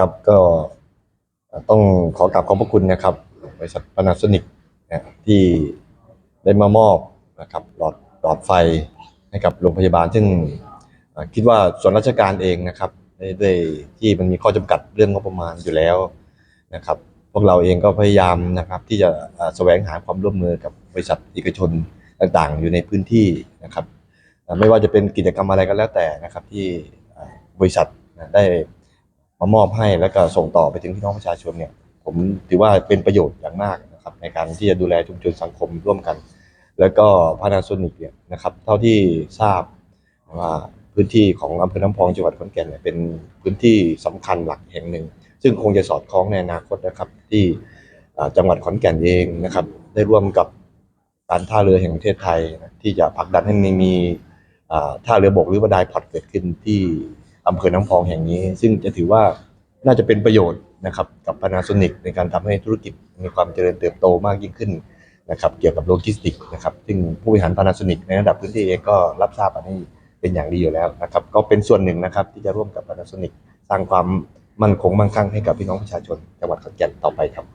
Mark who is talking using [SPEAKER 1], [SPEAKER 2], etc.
[SPEAKER 1] ครับก็ต้องขอกราบขอบพระคุณนะครับบริษัท Panasonic นะที่ได้มามอบนะครับหลอดหลอดไฟให้กับโรงพยาบาล ซึ่งคิดว่าส่วนราชการเองนะครับได้วยที่มันมีข้อจำกัดเรื่องงบประมาณอยู่แล้วนะครับ พวกเราเองก็พยายามนะครับที่จะแสวงหาความร่วมมือกับบริษัทเอกชนต่างๆ อยู่ในพื้นที่นะครับ ไม่ว่าจะเป็นกิจกรรมอะไรก็แล้วแต่นะครับที่บริษัทได้ มามอบให้แล้วก็ส่งต่อไปถึงพี่น้องประชาชนเนี่ยผมถือว่าเป็นประโยชน์อย่างมากนะครับในการที่จะดูแลชุมชนสังคมร่วมกัน แล้วก็พานาโซนิกเนี่ยนะครับเท่าที่ทราบว่าพื้นที่ของอำเภอน้ำพองจังหวัดขอนแก่นเนี่ยเป็นพื้นที่สำคัญหลักแห่งหนึ่ง ซึ่งคงจะสอดคล้องในอนาคตนะครับที่จังหวัดขอนแก่นเองนะครับได้ร่วมกับการท่าเรือแห่งประเทศไทยที่จะผลักดันให้มีท่าเรือบกหรือว่าไดพอร์ตเกิดขึ้นที่ อำเภอน้ำพองแห่งนี้ ซึ่งจะถือว่าน่าจะเป็นประโยชน์นะครับกับ Panasonic ในการทำให้ธุรกิจมีความเจริญเติบโตมากยิ่งขึ้นนะครับเกี่ยวกับโลจิสติกส์นะครับซึ่งผู้บริหาร Panasonic ในระดับพื้นที่เองก็รับทราบอันนี้เป็นอย่างดีอยู่แล้วนะครับก็เป็นส่วนหนึ่งนะครับที่จะร่วมกับ Panasonic สร้างความมั่นคงมั่งคั่งให้กับพี่น้องประชาชนจังหวัดขอนแก่นต่อไปครับ